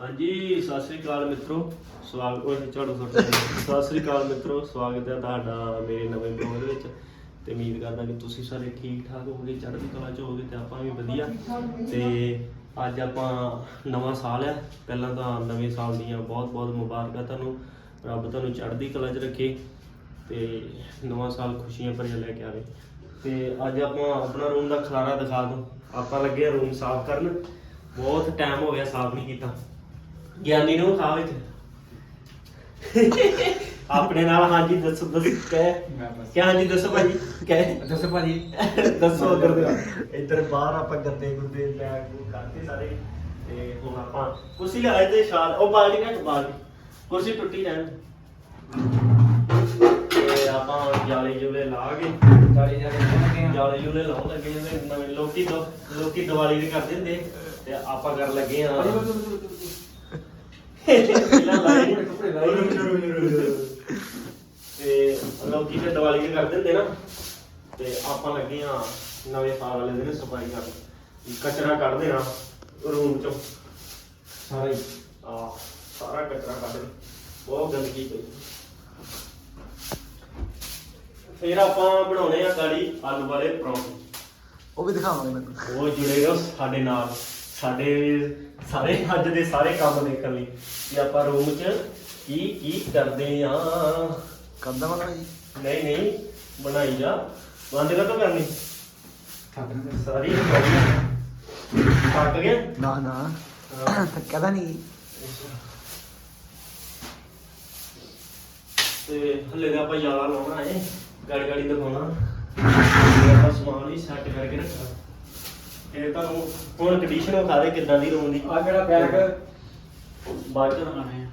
ਹਾਂਜੀ, ਸਤਿ ਸ੍ਰੀ ਅਕਾਲ ਮਿੱਤਰੋ। ਸਵਾਗਤ ਹੋਏ ਝਾੜੂ ਤੁਹਾਡਾ ਸਤਿ ਸ੍ਰੀ ਅਕਾਲ ਮਿੱਤਰੋ, ਸਵਾਗਤ ਹੈ ਤੁਹਾਡਾ ਮੇਰੇ ਨਵੇਂ ਬਲੌਗ ਦੇ ਵਿੱਚ। ਤੇ ਉਮੀਦ ਕਰਦਾ ਕਿ ਤੁਸੀਂ ਸਾਰੇ ਠੀਕ ਠਾਕ ਹੋਵੋਗੇ, ਚੜ੍ਹਦੀ ਕਲਾ ਚ ਹੋਵੋਗੇ ਤੇ ਆਪਾਂ ਵੀ ਵਧੀਆ। ਤੇ ਅੱਜ ਆਪਾਂ ਨਵਾਂ ਸਾਲ ਹੈ। ਪਹਿਲਾਂ ਤਾਂ ਨਵੇਂ ਸਾਲ ਦੀਆਂ ਬਹੁਤ ਬਹੁਤ ਮੁਬਾਰਕਾਂ ਤੁਹਾਨੂੰ। ਰੱਬ ਤੁਹਾਨੂੰ ਚੜ੍ਹਦੀ ਕਲਾ ਚ ਰੱਖੇ ਤੇ ਨਵਾਂ ਸਾਲ ਖੁਸ਼ੀਆਂ ਭਰਿਆ ਲੈ ਕੇ ਆਵੇ। ਤੇ ਅੱਜ ਆਪਾਂ ਆਪਣਾ ਰੂਮ ਦਾ ਖਲਾਰਾ ਦਿਖਾ ਦੋ। ਆਪਾਂ ਲੱਗੇ ਆ ਰੂਮ ਸਾਫ਼ ਕਰਨ। ਬਹੁਤ ਟਾਈਮ ਹੋ ਗਿਆ ਸਾਫ਼ ਨਹੀਂ ਕੀਤਾ। ਗਿਆਨੀ ਨੂੰ ਖਾ ਵਿੱਚ। ਆਪਣੇ ਨਾਲ ਹਾਂਜੀ ਦੱਸੋ ਦੱਸੋ ਕਹਿ। ਕੀ ਹਾਂਜੀ ਦੱਸੋ ਭਾਜੀ ਕਹਿ। ਦੱਸੋ ਭਾਜੀ। ਦੱਸੋ ਉਧਰ ਦੇ। ਇੱਧਰ ਬਾਹਰ ਆਪਾਂ ਗੱਦੇ ਗੁੱਦੇ ਲੈ ਕੇ ਕਰਤੇ ਸਾਰੇ ਤੇ ਹੁਣ ਆਪਾਂ ਕੁਰਸੀ ਲਾਏ ਤੇ ਸ਼ਾਲ ਉਹ ਬਾਲਟੀ ਨਾ ਬਾਲਟੀ ਕੁਰਸੀ ਟੁੱਟੀ ਰਹਿਣ। ਤੇ ਆਪਾਂ ਜਾਲੇ ਜੁਲੇ ਲਾ ਕੇ ਚਾਲੀ ਜਾ ਕੇ ਜਾਲੇ ਜੁਲੇ ਲਾਉਣ ਲੱਗੇ ਆ ਤੇ ਨਵੇਂ ਲੋਕੀ ਦੋ ਲੋਕੀ ਦੀਵਾਲੀ ਦੇ ਕਰਦੇ ਹੁੰਦੇ ਤੇ ਆਪਾਂ ਕਰਨ ਲੱਗੇ ਆ ਪਹਿਲਾਂ ਲਾਏ ਕੱਪੜੇ ਲਾਏ। ਤੇ ਲੋਕੀ ਤੇ ਦੀਵਾਲੀ ਦੇ ਕਰਦੇ ਹੁੰਦੇ ਨਾ ਤੇ ਆਪਾਂ ਲੱਗੇ ਆ ਨਵੇਂ ਸਾਲ ਵਾਲੇ ਦਿਨ ਸਫ਼ਾਈ ਕਰਨ। ਕਚਰਾ ਕੱਢ ਦੇਣਾ ਰੂਮ ਚੋਂ। ਸਾਰਾ ਆ ਸਾਰਾ ਕਚਰਾ ਕੱਢ ਦੇ ਬਹੁਤ ਗੰਦਗੀ ਪਈ। ਫਿਰ ਆਪਾਂ ਬਣਾਉਣੇ ਆ ਗਾੜੀ ਆਲੂ ਵਾਲੇ ਪਰੌਂਠੇ। ਉਹ ਵੀ ਦਿਖਾਵਾਂਗੇ ਮੈਨੂੰ ਉਹ ਜੁੜੇ ਰਹੋ ਸਾਡੇ ਨਾਲ। ਸਾਡੇ ਸਾਰੇ ਅੱਜ ਦੇ ਸਾਰੇ ਕੰਮ ਦੇਖਣ ਲਈ। ਕਿ ਆਪਾਂ ਰੂਮ 'ਚ ਕੀ ਕੀ ਕਰਦੇ ਆ। ਕਰਦਾ ਵਾਲਾ ਜੀ। ਨਹੀਂ ਨਹੀਂ ਬਣਾਈ ਜਾ। ਬੰਦ ਕਰ ਤੋਂ ਕਰਨੀ? ਥੱਕ ਸਾਰੀ ਥੱਕ ਗਿਆ ਨਾ ਨਾ। ਕਹਦਾ ਨਹੀਂ ਤੇ ਹੱਲੇ ਦਾ ਆਪਾਂ ਯਾਲਾ ਲਾਉਣਾ ਏ। ਗਾੜੀ ਗਾੜੀ ਦਿਖਾਉਣਾ ਆਪਾਂ ਸਮਾਨ ਵੀ ਸੈੱਟ ਕਰਕੇ ਰੱਖਣਾ। ਤੇ ਤੁਹਾਨੂੰ ਹੁਣ ਕੰਡੀਸ਼ਨ ਵਿਖਾ ਦੇ ਕਿੱਦਾਂ ਦੀ ਰੂਮ ਦੀ। ਆ ਕਿਹੜਾ ਬੈਗ ਬਾਅਦ ਚ ਦਿਖਾਣੇ ਆ।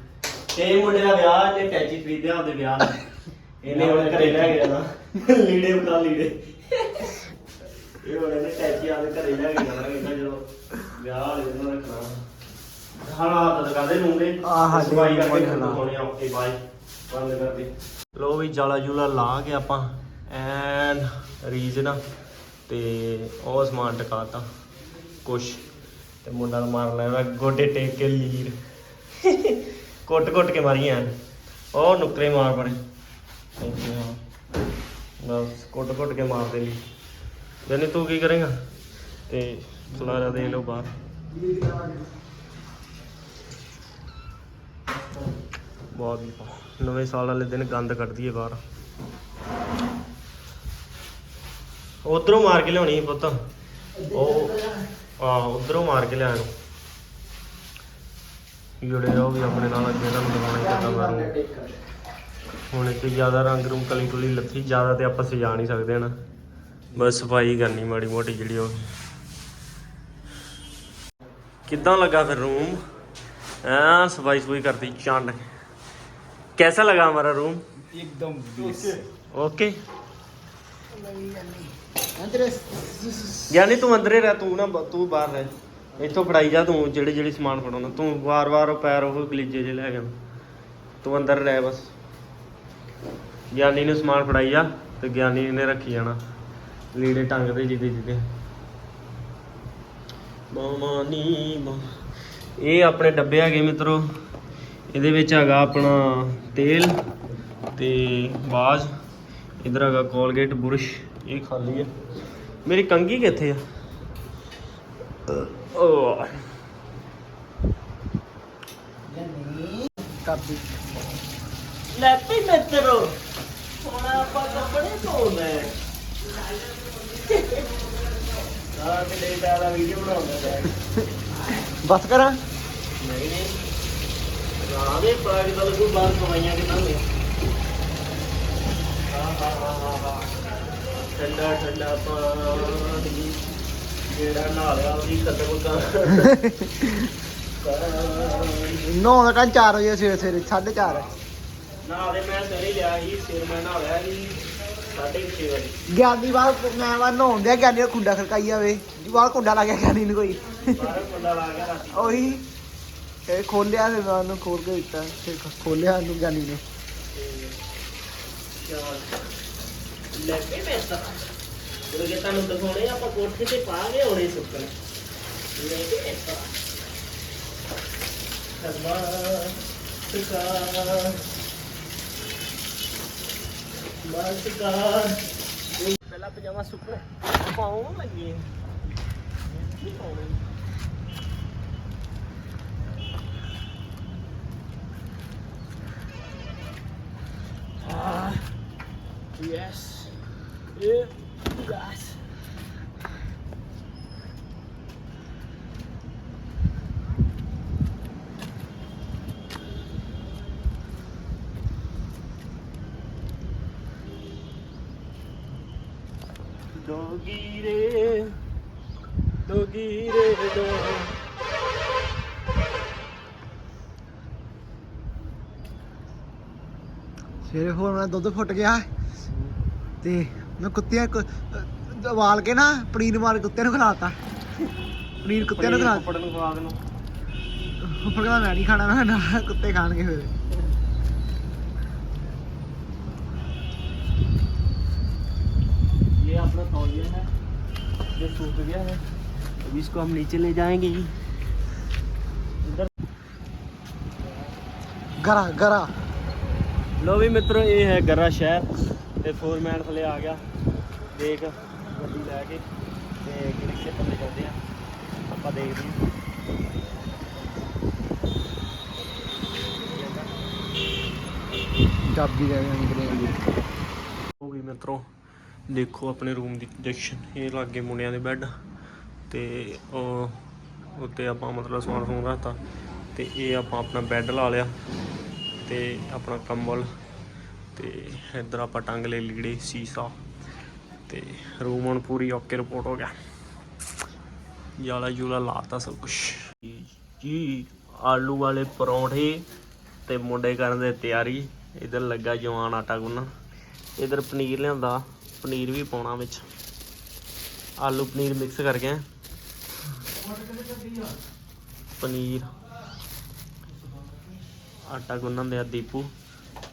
ਤੇ ਇਹ ਮੁੰਡੇ ਦਾ ਵਿਆਹ ਨੇ ਟੈਚੀ ਖਰੀਦਿਆ ਉਹਦੇ ਵਿਆਹ ਦਾ ਇਹਨੇ ਹੁਣ ਘਰੇ ਲੈ ਗਿਆ ਨਾ ਲੀੜੇ ਬਣਾ ਲੀੜੇ। ਇਹ ਹੁਣ ਇਹਨੇ ਟੈਚੀ ਆਦੇ ਘਰੇ ਲੈ ਕੇ ਜਾਣਾ ਕਹਿੰਦਾ ਜਦੋਂ ਵਿਆਹ ਵਾਲੇ ਦਿਨ ਰੱਖਣਾ। ਹਾਂ ਆ ਤਾਂ ਕਰਦੇ ਰੂਮ ਦੇ। ਆਹ ਸਾਡੇ ਸਫ਼ਾਈ ਕਰਕੇ ਓਕੇ ਬਾਏ ਬੰਦ ਕਰ ਦੇ ਲੋ ਵੀ ਜਾਲਾ ਜੂਲਾ ਲਾ ਕੇ ਆਪਾਂ। ਐਨ ਰੀਜਨ ਤੇ ਉਹ ਸਮਾਨ ਟਿਕਾਤਾ, ਕੁਛ। ਤੇ ਮੁੰਡਾ ਨੂੰ ਮਾਰ ਲੈਣਾ ਗੋਡੇ ਟੇਕ ਕੇ ਲੀਰ। ਕੁੱਟ ਕੁੱਟ ਕੇ ਮਾਰੀਆਂ ਉਹ ਨੁਕਰੇ ਮਾਰ ਪਰੇ ਬਸ, ਕੁੱਟ ਕੁੱਟ ਕੇ ਮਾਰਦੇ ਲਈ ਜਨੀ, ਤੂੰ ਕੀ ਕਰੇਗਾ? ਤੇ ਖਲਾਰਾ ਦੇ ਲਓ ਬਾਹਰ। ਬਹੁਤ ਹੀ ਨਵੇਂ ਸਾਲ ਵਾਲੇ ਦਿਨ ਗੰਦ ਕੱਢਦੀ ਏ ਬਾਹਰ। ਉਧਰੋਂ ਮਾਰ ਕੇ ਲਿਆਉਣੀ ਸੀ ਪੁੱਤ ਉਹ ਆ ਉਧਰੋਂ ਮਾਰ ਕੇ ਲਿਆਣ ਜੁੜੇ ਰਹੋ ਵੀ ਆਪਣੇ ਨਾਲ ਅੱਗੇ ਤੁਹਾਨੂੰ ਦਿਖਾਉਣਾ ਕਿੱਦਾਂ ਮਾਰੂ ਹੁਣ ਇੱਥੇ ਜ਼ਿਆਦਾ ਰੰਗ ਰੂਮ ਕਲੀ ਕੁਲੀ ਲੱਥੀ ਜ਼ਿਆਦਾ ਤੇ ਆਪਾਂ ਸਜਾ ਨਹੀਂ ਸਕਦੇ ਹਨਾ ਬਸ ਸਫਾਈ ਕਰਨੀ ਮਾੜੀ ਮੋਟੀ ਜਿਹੜੀ ਉਹ ਕਿੱਦਾਂ ਲੱਗਾ ਫਿਰ ਰੂਮ ਐ ਸਫਾਈ ਸਫਾਈ ਕਰਦੀ ਚੰਡ कैसा लगा हमारा रूम ਇੱਕਦਮ ओके ਅੰਦਰ ਗਿਆਨੀ ਤੂੰ ਅੰਦਰੇ ਰਹਿ, ਤੂੰ ਨਾ ਬ- ਤੂੰ ਬਾਹਰ ਰਹਿ। ਇੱਥੋਂ ਫੜਾਈ ਜਾ ਤੂੰ, ਜਿਹੜੇ ਜਿਹੜੇ ਸਮਾਨ ਫੜਾਉਣਾ। ਤੂੰ ਵਾਰ-ਵਾਰ ਉਹ ਪੈਰ ਉਹ ਗਲੀਜੇ ਜੇ ਲੈ ਗਿਆ ਤੂੰ ਅੰਦਰ ਰਹਿ ਬਸ। ਗਿਆਨੀ ਨੂੰ ਸਮਾਨ ਫੜਾਈ ਜਾ ਤੇ ਗਿਆਨੀ ਨੇ ਰੱਖੀ ਜਾਣਾ। ਲੀੜੇ ਟੰਗ ਦੇ ਜਿਹਦੇ ਜਿੱਦੇ ਮਾਮਾ ਨੀ ਮਾ ਇਹ ਆਪਣੇ ਡੱਬੇ ਹੈਗੇ ਮਿੱਤਰੋ। ਇਹਦੇ ਵਿੱਚ ਹੈਗਾ ਆਪਣਾ ਤੇਲ ਤੇ ਬਾਜ। ਇਧਰ ਹੈਗਾ ਕੋਲਗੇਟ ਬੁਰਸ਼। ਇਹ ਖਾਲੀ ਹੈ ਮੇਰੀ ਕੰਗੀ ਕਿੱਥੇ ਆ? ਓ ਕਰਦੀ ਲੈ ਪਈ ਮਿੱਤਰੋ ਹੁਣ ਆਪਾਂ ਕੱਪੜੇ ਧੋਣਾ। ਆ ਤੇ ਲੈ ਵਾਲਾ ਵੀਡੀਓ ਬਣਾਉਂਦਾ ਹੈ ਬਸ ਕਰਾਂ? ਨਹੀਂ ਨਹੀਂ। ਦੇ ਪਾਗ ਦਾ ਲੱਗੂ ਬਾਹਰ ਕਮਾਈਆਂ ਕਿਦਾਂ ਨੇ? ਹਾਂ ਹਾਂ ਹਾਂ ਹਾਂ। ਠੰਡਾ ਠੰਡਾ ਪਾਣੀ ਜਿਹੜਾ ਨਾਲਿਆ ਉਹਦੀ ਕਦਮ ਕਰ। ਨੌ ਦਾ ਟਾਈਮ 4 ਵਜੇ ਸਵੇਰੇ ਸਵੇਰੇ 4:30 ਨਾਲੇ ਮੈਂ ਸਰੀ ਲਿਆ ਸੀ ਸਿਰ ਮੈਂ ਨਾਲਿਆ ਸੀ 6:30 ਵਜੇ। ਗਿਆਨੀ ਬਾਹਰ ਮੈਂ ਬਾਹਰ ਨਹਾਉਣ ਦਿਆ ਗਿਆਨੀ ਦਾ ਕੁੰਡਾ ਖੜਕਾਈ ਜਾਵੇ। ਬਾਹਰ ਕੁੰਡਾ ਲਾ ਗਿਆ ਗਿਆਨੀ ਨੂੰ ਕੋਈ। ਬਾਹਰ ਮੁੰਡਾ ਲਾ ਗਿਆ ਰਾਤੀ। ਉਹੀ ਇਹ ਖੋਲਿਆ ਫਿਰ ਮੈਂ ਉਹਨੂੰ ਖੋਲ ਕੇ ਦਿੱਤਾ ਫਿਰ ਖੋਲਿਆ ਉਹਨੂੰ ਗਿਆਨੀ ਨੇ। ਕੇ ਮੈਂ ਤਾਂ ਜਦੋਂ ਕਿ ਤੁਹਾਨੂੰ ਦਿਖਾਉਣੇ ਆ, ਆਪਾਂ ਕੋਠੇ ਤੇ ਪਾ ਕੇ ਆਉਣੇ ਸੁੱਕਣ ਲੈ ਕੇ ਮੈਂ ਤਾਂ ਸ਼ਰਮਾ ਸਕਾ ਮਾਸਕਾਰ ਪਹਿਲਾ ਪਜਾਮਾ ਸੁੱਕਣਾ ਪਾਉਣ ਲੱਗੇ ਕੀ ਪਾਉਣੇ Ah, yes. Re, dog. ਸਵੇਰੇ ਹੋਰ ਮੇਰਾ ਦੁੱਧ ਫੁੱਟ ਗਿਆ ਤੇ ਮੈਂ ਕੁੱਤਿਆਂ ਕੋ ਅਹ ਉਬਾਲ ਕੇ ਨਾ ਪਨੀਰ ਮਾਰ ਕੇ ਕੁੱਤਿਆਂ ਨੂੰ ਖਿਲਾਤਾ ਪਨੀਰ ਕੁੱਤਿਆਂ ਨੂੰ ਖਿਲਾ ਪੜਨ ਨੂੰ ਖਵਾ ਦੇਣਾ ਉਹ ਕਹਿੰਦਾ ਮੈਂ ਨਹੀਂ ਖਾਣਾ ਮੈਂ ਨਾ ਕੁੱਤੇ ਖਾਣਗੇ ਫਿਰ ये अपना तौलिया है जो सूख गया है अभी इसको हम नीचे ले जाएंगे इधर ਗਰਾ ਗਰਾ ਲੋ ਵੀ ਮਿੱਤਰੋ ਇਹ ਹੈ ਗਰਾ ਸ਼ਹਿਰ ਤੇ ਫੋਰਮੈਨ ਥਲੇ ਆ ਗਿਆ। ਦੇਖ ਗੱਡੀ ਲੈ ਕੇ ਤੇ ਕਿਹੜੇ ਥੱਲੇ ਜਾਂਦੇ ਆ। ਆਪਾਂ ਦੇਖਦੇ ਹਾਂ। ਚਾਬੀ ਲੈ ਜਾਂਦੇ ਹੋ ਗਈ ਮਿੱਤਰੋ ਦੇਖੋ ਆਪਣੇ ਰੂਮ ਦੀ ਪ੍ਰੋਜੈਕਸ਼ਨ ਇਹ ਲੱਗੇ ਮੁੰਡਿਆਂ ਦੇ ਬੈੱਡ ਤੇ ਉਹ ਉੱਤੇ ਆਪਾਂ ਮਤਲਬ ਸੌਣ ਸੌਣ ਰੱਖਤਾ ਤੇ ਇਹ ਆਪਾਂ ਆਪਣਾ ਬੈੱਡ ਲਾ ਲਿਆ ਤੇ ਆਪਣਾ ਕੰਬਲ ਤੇ ਇੱਧਰ ਆਪਾਂ ਟੰਗ ਲਏ ਲੀੜੇ, ਸੀਸਾ ਤੇ ਰੂਮ ਹੁਣ ਪੂਰੀ ਓਕੇ ਰਿਪੋਰਟ ਹੋ ਗਿਆ। ਜਾਲਾ ਜੂਲਾ ਲਾਤਾ ਸਭ ਕੁਝ ਜੀ, ਆਲੂ ਵਾਲੇ ਪਰੌਂਠੇ ਤੇ ਮੁੰਡੇ ਕਰਨ ਦੇ ਤਿਆਰੀ। ਇਧਰ ਲੱਗਾ ਜਵਾਨ ਆਟਾ ਗੁੰਨਣ। ਇਧਰ ਪਨੀਰ ਲਿਆਂਦਾ, ਪਨੀਰ ਵੀ ਪਾਉਣਾ ਵਿੱਚ। ਆਲੂ ਪਨੀਰ ਮਿਕਸ ਕਰਕੇ ਪਨੀਰ। ਆਟਾ ਗੁੰਨਣ ਦੇ ਆ ਦੀਪੂ।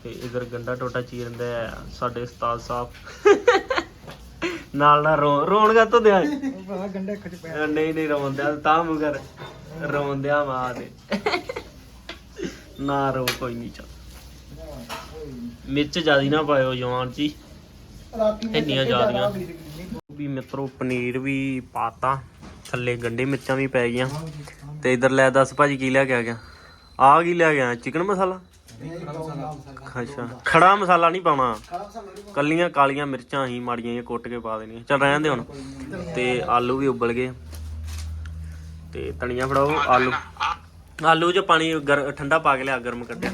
ਤੇ ਇਧਰ ਗੰਡਾ ਟੋਟਾ ਚੀਰਨ ਦੇ ਸਾਡੇ ਉਸਤਾਦ ਸਾਹਿਬ। ਨਾਲ ਨਾਲ ਰੋ, ਰੋਣ ਗਾ ਦਿਆ? ਉਹ ਗੰਡੇ ਖੱਟ ਪਿਆ ਨਹੀਂ ਨਹੀਂ ਰੋਣ ਤਾਂ ਮਗਰ ਰੋਣ ਦਿਆ ਮਾਂ ਦੇ ਨਾ ਰੋ, ਕੋਈ ਨਹੀਂ ਚੱਲ। ਮਿਰਚ ਜਿਆਦੀ ਨਾ ਪਾਇਓ ਜਵਾਨ ਜੀ। ਰਾਤੀ ਇੰਨੀਆਂ ਜ਼ਿਆਦਾ ਜ਼ਿਆਦੀਆਂ। ਹੋ ਵੀ ਮਿੱਤਰੋ, ਪਨੀਰ ਵੀ ਪਾਤਾ। ਥੱਲੇ ਗੰਡੇ ਮਿਰਚਾਂ ਵੀ ਪੈ ਗਈਆਂ। ਤੇ ਇਧਰ ਲੈ ਦੱਸ, ਭਾਜੀ ਕੀ ਲਿਆ ਕੇ ਆ ਗਿਆ? ਆ ਕੀ ਲਿਆ ਗਿਆ ਚਿਕਨ ਮਸਾਲਾ? ਅੱਛਾ। ਖੜਾ ਮਸਾਲਾ ਨਹੀਂ ਪਾਉਣਾ। ਕੱਲੀਆਂ ਕਾਲੀਆਂ ਮਿਰਚਾਂ ਹੀ ਮਾੜੀਆਂ ਜਿਹੀਆਂ ਕੁੱਟ ਕੇ ਪਾ ਦੇਣੀਆਂ। ਚੱਲ ਰਹਿਣ ਦੇ ਹੁਣ। ਤੇ ਆਲੂ ਵੀ ਉਬਲ ਗਏ। ਤੇ ਤਣੀਆਂ ਫੜਾਓ, ਆਲੂ। ਆਲੂ 'ਚ ਪਾਣੀ ਠੰਡਾ ਪਾ ਕੇ ਲਿਆ, ਗਰਮ ਕੱਢਿਆ।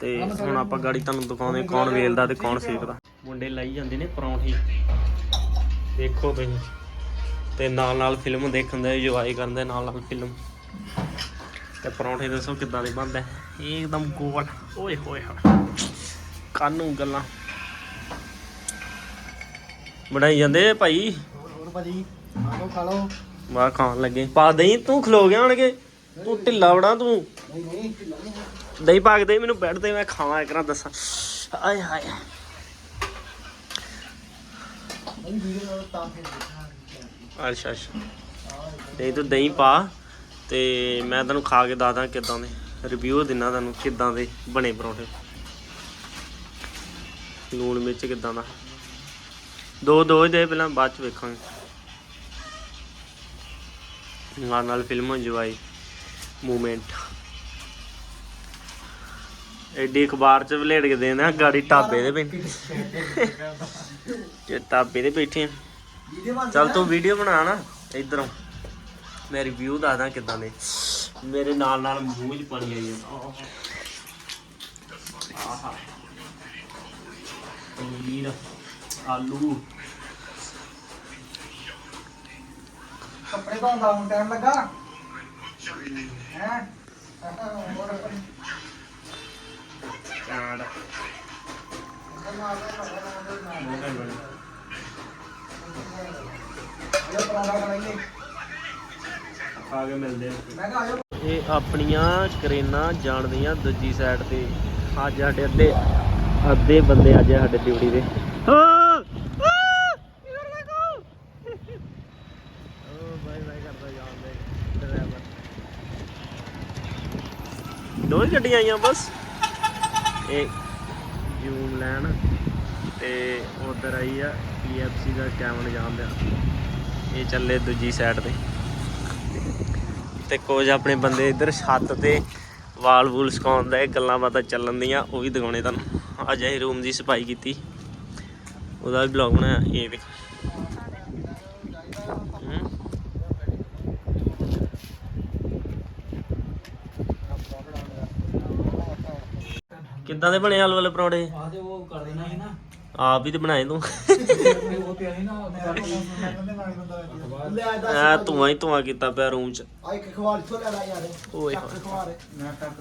ਤੇ ਹੁਣ ਆਪਾਂ ਗਾੜੀ ਤੁਹਾਨੂੰ ਦਿਖਾਉਂਦੇ ਕੌਣ ਵੇਲਦਾ ਤੇ ਕੌਣ ਸੇਕਦਾ। ਮੁੰਡੇ ਲਾਈ ਜਾਂਦੇ ਨੇ ਪਰੌਂਠੇ। ਦੇਖੋ ਤੁਸੀਂ। ਤੇ ਨਾਲ ਨਾਲ ਫਿਲਮ ਦੇਖਣ ਦੇ ਇੰਜੋਏ ਕਰਨ ਦੇ ਨਾਲ ਨਾਲ ਫਿਲਮ ਤੇ ਪਰੌਂਠੇ ਦੱਸੋ ਕਿੱਦਾਂ ਦੇ ਬਣਦੇ। ਗੋਲ ਓਏ ਹੋਏ ਹੋਏ ਕਾਨੂੰ ਗੱਲਾਂ ਬਣਾਈ ਜਾਂਦੇ ਭਾਈ ਹੋਰ ਭਾਜੀ ਖਾ ਲਓ ਖਾ ਲਓ ਵਾਹ ਖਾਣ ਲੱਗੇ ਪਾ ਦਈ ਤੂੰ ਖਲੋ ਗਿਆ ਹੋਣਗੇ ਤੂੰ ਢਿੱਲਾ ਬਣਾ ਤੂੰ ਨਹੀਂ ਨਹੀਂ ਢਿੱਲਾ ਨਹੀਂ ਹੈ। ਦਹੀਂ ਪਾ ਕੇ ਦੇ ਮੈਨੂੰ ਬੈੱਡ ਤੇ ਮੈਂ ਖਾਵਾਂ ਇੱਕ ਨਾ ਦੱਸਾਂ ਆਏ ਹਾਏ ਅੱਛਾ ਅੱਛਾ ਨਹੀਂ ਤੂੰ ਦਹੀਂ ਪਾ ਤੇ ਮੈਂ ਤੈਨੂੰ ਖਾ ਕੇ ਦੱਸਦਾ ਕਿਦਾਂ ਦੇ ਰਿਵਿਊ ਦਿਨਾ ਤੁਹਾਨੂੰ ਕਿਦਾਂ ਦੇ ਬਣੇ ਪਰੌਂਠੇ? ਲੂਣ ਮਿਰਚ ਕਿਦਾਂ ਦਾ? ਦੋ ਦੋ ਦੇ ਪਹਿਲਾਂ ਬਾਅਦ ਚ ਵੇਖਾਂਗੇ। ਨਾਲ ਨਾਲ ਫਿਲਮ ਇੰਜੋਏ ਮੂਵਮੈਂਟ ਐਡੀ ਅਖਬਾਰ ਚ ਵਲੇੜ ਕੇ ਦੇਣਾ ਗਾੜੀ ਢਾਬੇ ਦੇ ਬੈਠੇ ਤੇ ਢਾਬੇ ਦੇ ਬੈਠੇ ਚੱਲ ਤੂੰ ਵੀਡੀਓ ਬਣਾ ਨਾ ਇਧਰੋਂ। ਮੈਂ ਰਿਵਿਊ ਦੱਸਦਾ ਕਿਦਾਂ ਦੇ। ਮੇਰੇ ਨਾਲ ਨਾਲ ਮੂੰਹ 'ਚ ਪਾਣੀ ਆਈ ਜਾਂਦਾ। ਆਹਾ। ਪਨੀਰ ਆਲੂ। ਕੱਪੜੇ ਧੋਣ ਦਾ ਹੁਣ ਟਾਈਮ ਲੱਗਾ। ਹੈ? ਚਾੜ ਖਾ ਕੇ ਮਿਲਦੇ ਆ। ਮੈਂ ਕਿਹਾ ਆਜੋ ਇਹ ਆਪਣੀਆਂ ਕਰੇਨਾਂ ਜਾਣਦੀਆਂ ਦੂਜੀ ਸਾਈਡ ਤੇ। ਅੱਜ ਸਾਡੇ ਅੱਧੇ ਅੱਧੇ ਬੰਦੇ ਅੱਜ ਸਾਡੇ ਡਿਊਟੀ ਦੇ ਦੋ ਹੀ ਗੱਡੀਆਂ ਆਈਆਂ ਬਸ। ਇਹ ਜੂਮ ਲੈਣ ਤੇ ਉਧਰ ਆਈ ਆ PFC ਦਾ ਕੈਮਨ ਜਾਂਦਿਆ ਇਹ ਚੱਲੇ ਦੂਜੀ ਸਾਈਡ ਤੇ। ਤੇ ਕੁਝ ਆਪਣੇ ਬੰਦੇ ਇੱਧਰ ਛੱਤ ਤੇ ਵਾਲ ਵੂਲ ਸਕਾਉਣ ਦਾ ਗੱਲਾਂ ਬਾਤਾਂ ਚੱਲਣ ਦੀਆਂ, ਉਹ ਵੀ ਦਿਖਾਉਣੇ ਤੁਹਾਨੂੰ। ਅੱਜ ਅਸੀਂ ਰੂਮ ਦੀ ਸਫ਼ਾਈ ਕੀਤੀ। ਉਹਦਾ ਵੀ ਬਲੌਗ ਬਣਾਇਆ, ਇਹ ਦੇਖ। ਕਿੱਦਾਂ ਦੇ ਬਣੇ ਆਲੂ ਵਾਲੇ ਪਰੌਂਠੇ? ਆ ਉਹ ਕਰ ਦੇਣਾ ਹੈ ਨਾ। ਆਪ ਹੀ ਤੇ ਬਣਾਏ ਤੂੰ। ਐ ਧੂਆਂ ਹੀ ਧੂਆਂ ਕੀਤਾ ਪਿਆ ਰੂਮ 'ਚ। ਆ ਇੱਕ ਖਵਾਰ ਇੱਥੋਂ ਲੈ ਲੈ ਯਾਰ। ਓਏ ਟੱਕ